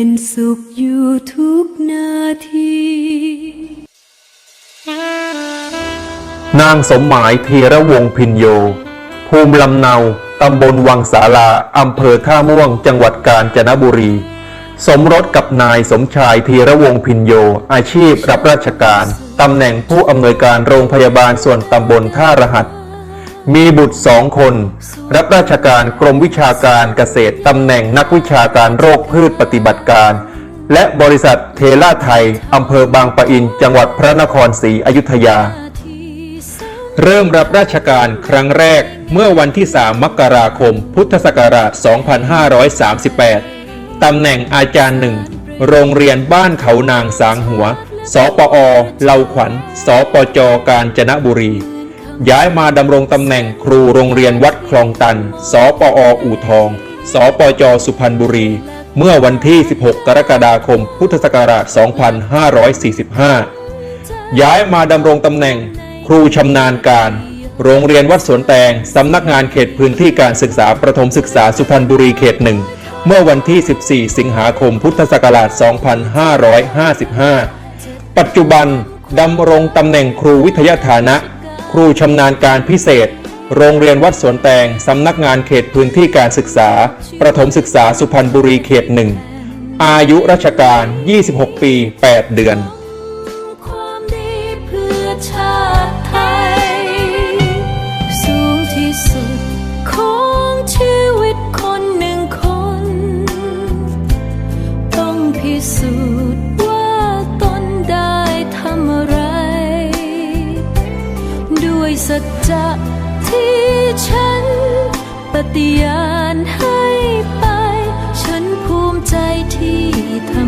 เป็นสุขอยู่ทุกนาที นางสมหมายธีระวงศ์พินโย ภูมิลำเนาตำบลวังสาลาอำเภอท่าม่วง จังหวัดกาญจนบุรี สมรสกับนายสมชายธีระวงศ์พินโย อาชีพรับราชการ ตำแหน่งผู้อำนวยการโรงพยาบาลส่วนตำบลท่ารหัส มีบุตรสองคน รับราชการกรมวิชาการเกษตรตำแหน่งนักวิชาการโรคพืชปฏิบัติการ และบริษัทเทล่าไทย อำเภอบางปะอิน จังหวัดพระนครศรีอยุธยา เริ่มรับราชการครั้งแรกเมื่อวันที่ 3 มกราคม พุทธศักราช 2538 ตำแหน่งอาจารย์หนึ่ง โรงเรียนบ้านเขานางสางหัว สปอเลาขวัญ สปจ กาญจนบุรี ย้ายมาดำรงตำแหน่งครูโรงเรียนวัดคลองตัน สปออู่ทอง สปจสุพรรณบุรี เมื่อวันที่ 16 กรกฎาคม พุทธศักราช 2545 ย้ายมาดำรงตำแหน่งครูชำนาญการ โรงเรียนวัดสวนแตง สำนักงานเขตพื้นที่การศึกษาประถมศึกษาสุพรรณบุรีเขตหนึ่ง เมื่อวันที่ 14 สิงหาคม พุทธศักราช 2555 ปัจจุบันดำรงตำแหน่งครูวิทยาฐานะ ครูชำนาญการพิเศษ โรงเรียนวัดสวนแตง สำนักงานเขตพื้นที่การศึกษา ประถมศึกษาสุพรรณบุรีเขตหนึ่ง อายุราชการ 26 ปี 8 เดือน จะที่ฉัน ปฏิญาณให้ไป ฉันภูมิใจที่ทำ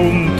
วิ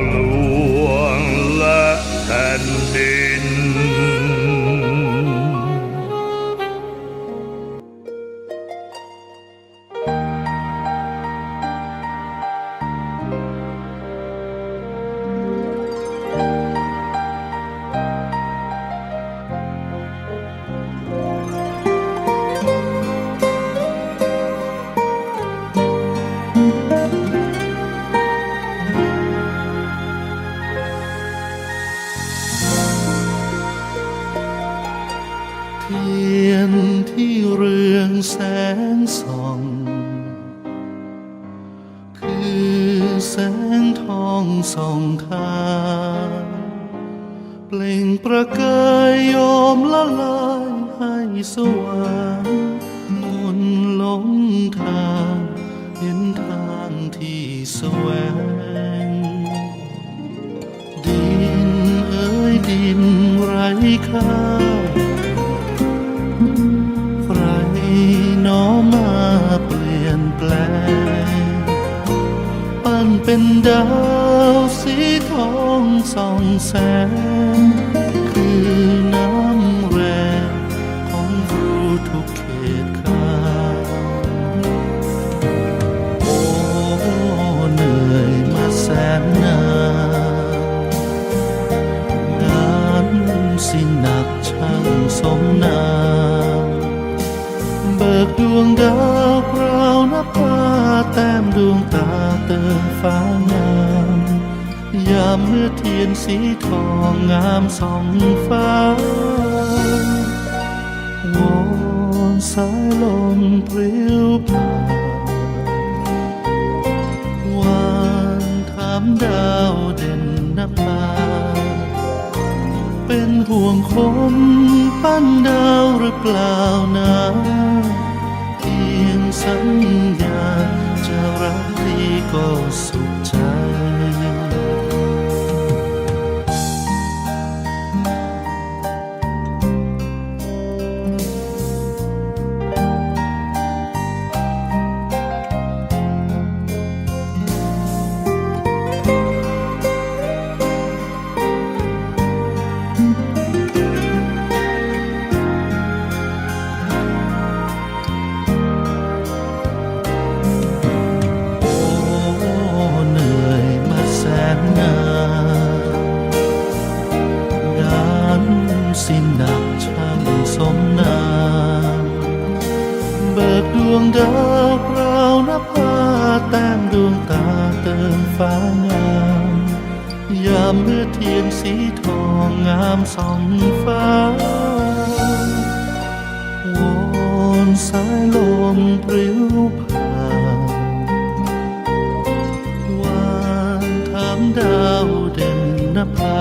ทองส่องทางเปล่งประกายโยมละลายให้สว่างมนหลงทางเห็นทางที่แสวง ดินเอ้ยดินไร้ค่า เป็นดาวสีทองส่องแสงามเมื่อเทียนสีทองงามสองฟ้าวอนสายลมปลิวผ่านวานถามดาวเด่นนภาเป็นห่วงคนปั้นดาวหรือเปล่านะเพียงสัญญาจะรักดีก็สุขใจ ดวงดาวพราวนภาแต้มดวงตาเติมฟ้างาม ยามเมื่อเทียนสีทองงามส่องฟ้าวอนสายลมปลิวผ่านวานถามดาวเด่นนภา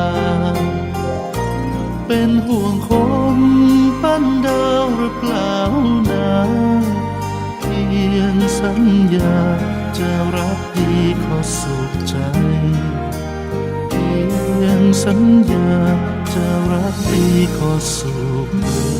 เป็นห่วงคมปั้นดาาจะรักดีขอสุขใจเพียงสัญญาจะรักดีขอสุขใจ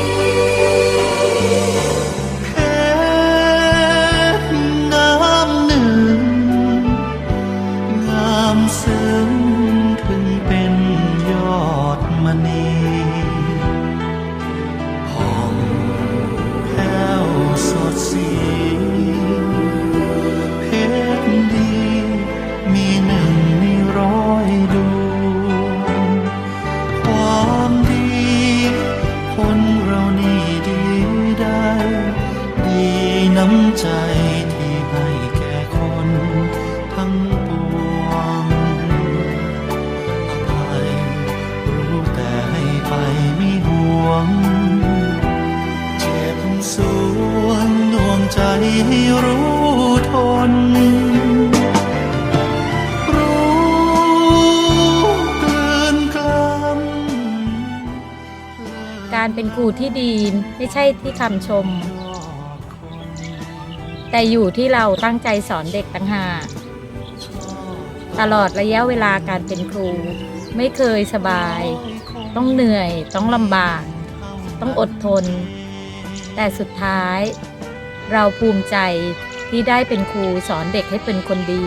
น้ำใจที่ให้แก่คนทั้งปวงอภัยรู้แต่ให้ไปไม่ห่วง เจ็บสวงดวงใจให้รู้ทนการเป็นครูที่ดีไม่ใช่ที่คำชม แต่อยู่ที่เราตั้งใจสอนเด็กต่างหากตลอดระยะเวลาการเป็นครู ไม่เคยสบาย ต้องเหนื่อย ต้องลำบาก ต้องอดทน แต่สุดท้าย เราภูมิใจที่ได้เป็นครูสอนเด็กให้เป็นคนดี